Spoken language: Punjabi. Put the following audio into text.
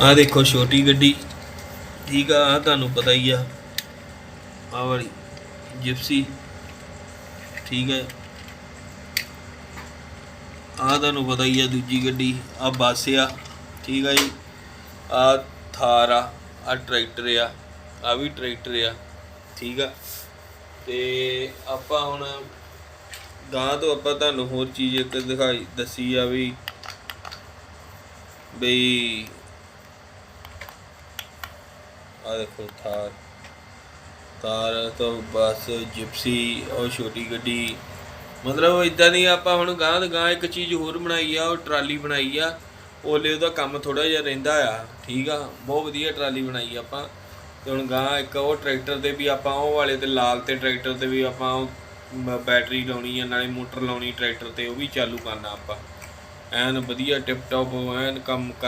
ਆ ਦੇਖੋ ਛੋਟੀ ਗੱਡੀ। ਠੀਕ ਆ, ਆਹ ਤੁਹਾਨੂੰ ਪਤਾ ਹੀ ਆ। ਆ ਵਾਲੀ ਜਿਪਸੀ ਠੀਕ ਹੈ ਆ ਤੁਹਾਨੂੰ ਪਤਾ ਹੀ ਆ ਦੂਜੀ ਗੱਡੀ। ਆ ਬੱਸ ਆ। ਠੀਕ ਆ ਜੀ। ਆ ਥਾਰ ਆ ਆ ਟਰੈਕਟਰ ਆ ਆ ਵੀ ਟਰੈਕਟਰ ਆ। ਠੀਕ ਆ। ਤੇ ਆਪਾਂ ਹੁਣ ਗਾਂ ਤੋਂ ਆਪਾਂ ਤੁਹਾਨੂੰ ਹੋਰ ਚੀਜ਼ ਇੱਕ ਦਿਖਾਈ, ਦੱਸੀ ਆ ਵੀ ਬਈ ਆ ਦੇਖੋ ਥਾਰ। ਥਾਰ ਤੋਂ ਬੱਸ ਜਿਪਸੀ ਉਹ ਛੋਟੀ ਗੱਡੀ। ਮਤਲਬ ਇਦਾਂ ਦੀ ਆਪਾਂ ਹੁਣ ਗਾਂ ਦੀ ਗਾਂ ਇੱਕ ਚੀਜ਼ ਹੋਰ ਬਣਾਈ ਆ, ਉਹ ਟਰਾਲੀ ਬਣਾਈ ਆ। ਓਲੇ ਉਹਦਾ ਕੰਮ ਥੋੜਾ ਜਿਹਾ ਰਹਿੰਦਾ ਆ, ਠੀਕ ਆ? ਬਹੁਤ ਵਧੀਆ ਟਰਾਲੀ ਬਣਾਈ ਆਪਾਂ। ਤੇ ਹੁਣ ਗਾਂ ਇੱਕ ਉਹ ਟਰੈਕਟਰ ਤੇ ਵੀ ਆਪਾਂ, ਉਹ ਵਾਲੇ ਤੇ ਲਾਲ ਤੇ ਟਰੈਕਟਰ ਤੇ ਵੀ ਆਪਾਂ ਉਹ ਮ- ਬੈਟਰੀ ਲਾਉਣੀ ਆ, ਨਾਲੇ ਮੋਟਰ ਲਾਉਣੀ ਟਰੈਕਟਰ ਤੇ, ਉਹ ਵੀ ਚਾਲੂ ਕਰਨਾ ਆਪਾਂ। ਐਨ ਵਧੀਆ ਟਿਪ ਟੌਪ ਐਨ ਕੰਮ ਕਰ